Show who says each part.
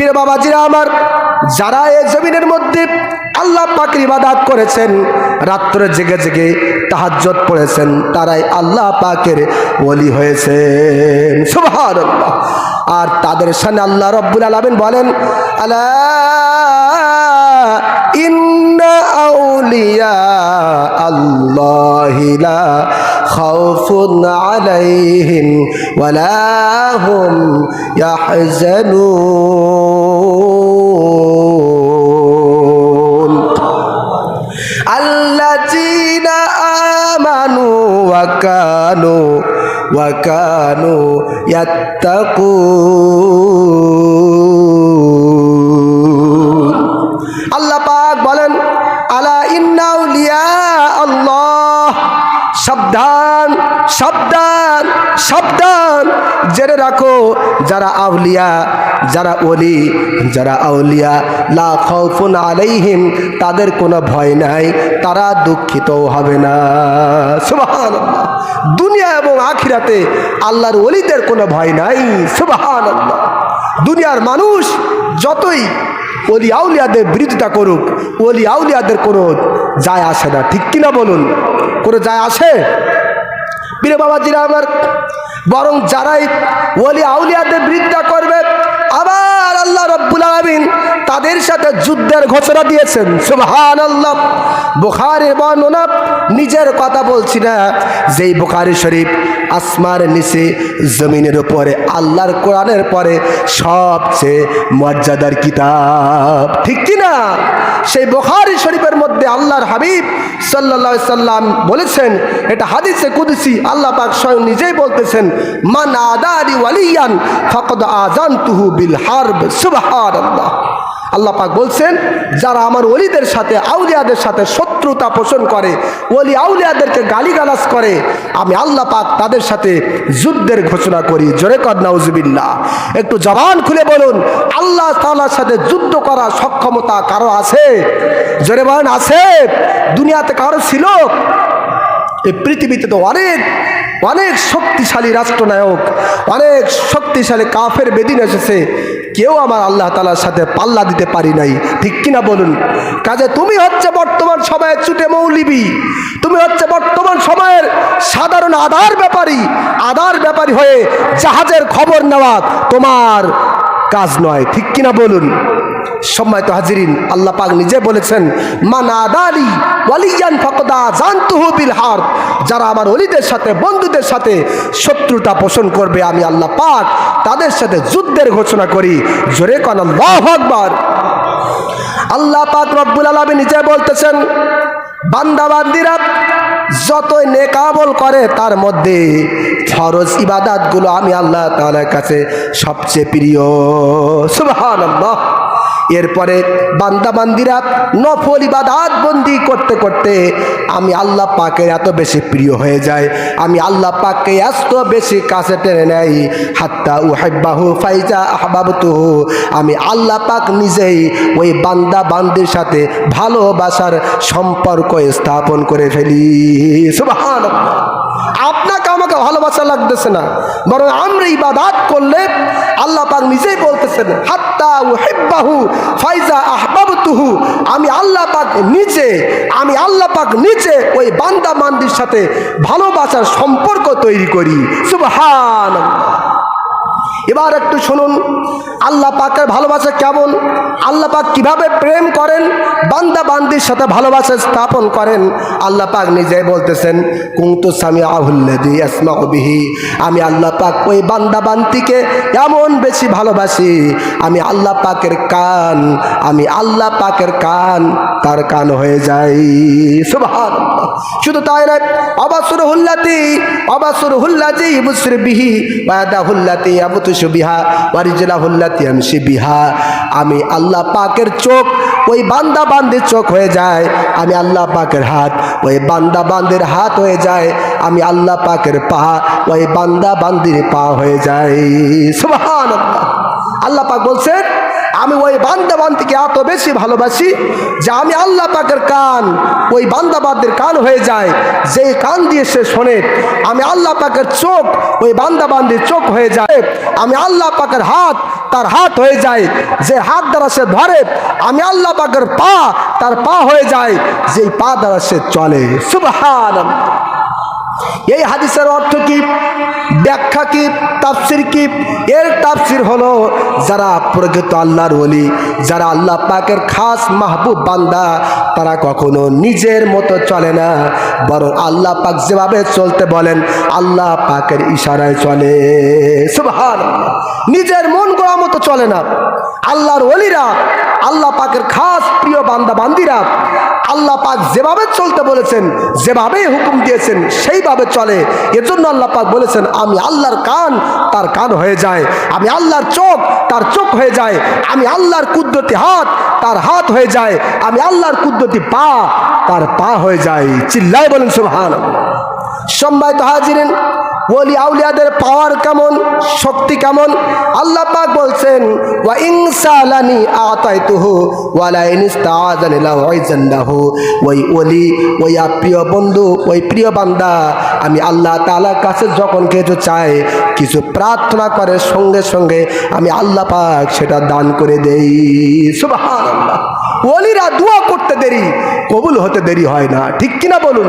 Speaker 1: প্রিয় বাবাজিরা আমার, যারা এ জমিনের মধ্যে আল্লাহ পাকের ইবাদাত করেছেন, রাত্রে জেগে জেগে তাহাজ্জত পড়েছেন, তারাই আল্লাহ পাকের ওলি হয়েছেন। সুবহানাল্লাহ। আর তাদের সামনে আল্লাহ রব্বুল আলামিন বলেন, আলা ইন্না আউলিয়া আল্লাহিলা খাউফুন আলাইহিম ওয়ালা হুম ইয়াহজানুন আল্লাযীনা আমানু ওয়া কানু ওয়া কানু ইয়াত্তাকুন সাবধান সাবধান সাবধান। জেনে রাখো, যারা আউলিয়া, যারা ওলি, যারা আউলিয়া, লা আলাইহিম, তাদের কোনো ভয় নাই, তারা দুঃখিতও হবে না। সুবহানাল্লাহ। দুনিয়া এবং আখিরাতে আল্লাহর ওলিদের কোনো ভয় নাই, সুবহানাল্লাহ। দুনিয়ার মানুষ যতই ওলি আউলিয়াদের বিরোধিতা করুক, ওলি আউলিয়াদের কোনো যায় আসে না। ঠিক কিনা বলুন? কোনো যায় আসে? প্রিয় বাবাজিরা আমার, বরং যারাই ওলি আউলিয়াদের বিরোধিতা করবে, আবার আল্লাহ রব্বুল আলমিন তাদের সাথে যুদ্ধের ঘোষণা দিয়েছেন। সুবহান আল্লাহ বুখারের বর্ণনা, নিজের কথা বলছি না। যেই বুখারি শরীফ আসমার নিচে, জমিনের উপরে, আল্লাহর কোরআনের পরে সবচেয়ে মর্যাদার কিতাব। ঠিক কি না সেই বুখারি শরীফের মধ্যে আল্লাহর হাবিব সাল্লাহ সাল্লাম বলেছেন, এটা হাদিসে কুদসি, আল্লাহ পাক স্বয়ং নিজেই বলতেছেন, মান আদারি ওয়ালিয়ান ফকদ আজান তুহু বিল হারব। সুবহান আল্লাহ আল্লাহ পাক বলছেন, যারা আমার অলিদের সাথে, আউলিয়াদের সাথে শত্রুতা পোষণ করে, ওলি আউলিয়াদেরকে গালিগালাজ করে, আমি আল্লাহ পাক তাদের সাথে যুদ্ধের ঘোষণা করি। জোরে কর, নাউজুবিল্লাহ। একটু জবান খুলে বলুন, আল্লাহ তাআলার সাথে যুদ্ধ করার সক্ষমতা কারও আছে? জোরে বলেন, আছে। দুনিয়াতে কারও ছিল? এই পৃথিবীতে তো অনেক অনেক শক্তিশালী রাষ্ট্রনায়ক, অনেক শক্তিশালী কাফের বেদিন এসেছে। কেউ আমার আল্লাহ তালার সাথে পাল্লা দিতে পারি নাই। ঠিক কিনা বলুন? কাজে তুমি হচ্ছে বর্তমান সময়ের চুটে মৌলিবি। তুমি হচ্ছে বর্তমান সময়ের সাধারণ আধার ব্যাপারী। আধার ব্যাপারী হয়ে জাহাজের খবর নেওয়া তোমার কাজ নয়। ঠিক কিনা বলুন? সম্মানিত হাজিরিন, আল্লাহ পাক নিজে বলেছেন মানাদালি ওয়ালিয়ান ফকদা জানতুহু বিল হার যারা আমার অলিদের সাথে, বন্ধুদের সাথে শত্রুতা পোষণ করবে, আমি আল্লাহ পাক তাদের সাথে যুদ্ধের ঘোষণা করি। জোরে কন, আল্লাহু আকবার। আল্লাহ পাক রব্বুল আলামিন নিজে বলতেছেন বান্দা বান্দিরা যতই নেকাবল করে, তার মধ্যে ফরজ ইবাদাতগুলো আমি আল্লাহ তালার কাছে সবচেয়ে প্রিয়। সুবহানাল্লাহ। এরপরে বান্দাবান্দিরা নফল ইবাদাত বন্দি করতে করতে আমি আল্লাহ পাকের এত বেশি প্রিয় হয়ে যায় আমি আল্লাহ পাককে এত বেশি কাছে টেনে নেই। হাত্তা উহাইবাহু ফাইজা আহবাবতুহু। আমি আল্লাহ পাক নিজেই ওই বান্দা বান্দির সাথে ভালোবাসার সম্পর্ক স্থাপন করে ফেলি। সুবহানাল্লাহ। আপনাকে আমাকে ভালোবাসা লাগতেছে না। বরং আমরা ইবাদাত করলে আল্লাহ পাক নিজেই বলতেছেন, হাত্তা উহিব্বাহু ফাইজা আহবাবতুহু আমি আল্লাহ পাক নিচে আমি আল্লাহ পাক নিচে ওই বান্দা মান্দির সাথে ভালোবাসার সম্পর্ক তৈরি করি। সুবহানাল্লাহ। এবার একটু শুনুন, আল্লাহ পাকের ভালোবাসা কেমন? আল্লাহ পাক কীভাবে প্রেম করেন? বান্দা বান্দির সাথে ভালোবাসা স্থাপন করেন? আল্লাহ পাক নিজেই বলতেছেন, কুন্তু সামি আহুল্লাদি আমি আল্লাহ পাক ওই বান্দা বান্দিকে এমন বেশি ভালোবাসি, আমি আল্লাহ পাকের কান, আমি আল্লাহ পাকের কান, তার কান হয়ে যাই। সুবহান শুধু তাই নয় অবাসুর হুল্লাতি অবাসুর হুল্লাতি বুসর বিহি ওয়াদা হুল্লাতি আমি আল্লাহ পাকের চোখ, ওই বান্দা বান্দির চোখ হয়ে যায়। আমি আল্লাহ পাকের হাত, ওই বান্দা বান্দির হাত হয়ে যায়। আমি আল্লাহ পাকের পা, ওই বান্দা বান্দির পা হয়ে যায়। আল্লাহ পাক বলছেন আমি ওই বান্দাবান্দিকে এত বেশি ভালোবাসি যে আমি আল্লাহ পাকের কান, ওই বান্দাবাদের কান হয়ে যায়। যে কান দিয়ে সে শোনে, আমি আল্লাহ পাকের চোখ, ওই বান্দাবান্দির চোখ হয়ে যায়। আমি আল্লাহ পাকের হাত, তার হাত হয়ে যায়। যে হাত দ্বারা সে ধরে, আমি আল্লাহ পাকের পা, তার পা হয়ে যায়। যেই পা দ্বারা সে চলে। সুবহান এই হাদিসের অর্থ কি? ব্যাখ্যা কি? তাফসির কি? এর তাফসির হলো যারা প্রকৃত আল্লাহর ওলি, যারা আল্লাহ পাকের খাস মাহবুব বান্দা, তারা কখনো নিজের মতো চলে না, বরং আল্লাহ পাক যেভাবে চলতে বলেন, আল্লাহ পাকের ইশারায় চলে। সুবহান নিজের মন গড়া মতো চলে না। আল্লাহর ওলিরা আল্লাহ পাকের খাস প্রিয় বান্দা, বান্দিরা, আল্লাহ পাক যেভাবে চলতে বলেছেন, যেভাবে হুকুম দিয়েছেন, সেইভাবে চলে। এজন্য আল্লাহ পাক বলেছেন, আমি আল্লাহর কান, তার কান হয়ে যায়। আমি আল্লাহর চোখ, তার চোখ হয়ে যায়। আমি আল্লাহর কুদ্রতি হাত, তার হাত হয়ে যায়। আমি আল্লাহর কুদ্রতি পা, তার পা হয়ে যায়। চিল্লাই বলেন সুবহান সম্মানিত হাজিরেন, ওলি আউলিয়াদের পাওয়ার কেমন, শক্তি কেমন? আল্লাহ পাক বলছেন ওয়া ইনসালানি আতাইতুহু লাউইজান্নাহু ওই ওই প্রিয় বন্ধু, ওই প্রিয় আমি আল্লাহ তাআলার কাছে যখন কিছু চাই, কিছু প্রার্থনা করে, সঙ্গে সঙ্গে আমি আল্লাহ পাক সেটা দান করে দেই। ওলিরা দোয়া করতে দেরি, কবুল হতে দেরি হয় না। ঠিক কিনা বলুন?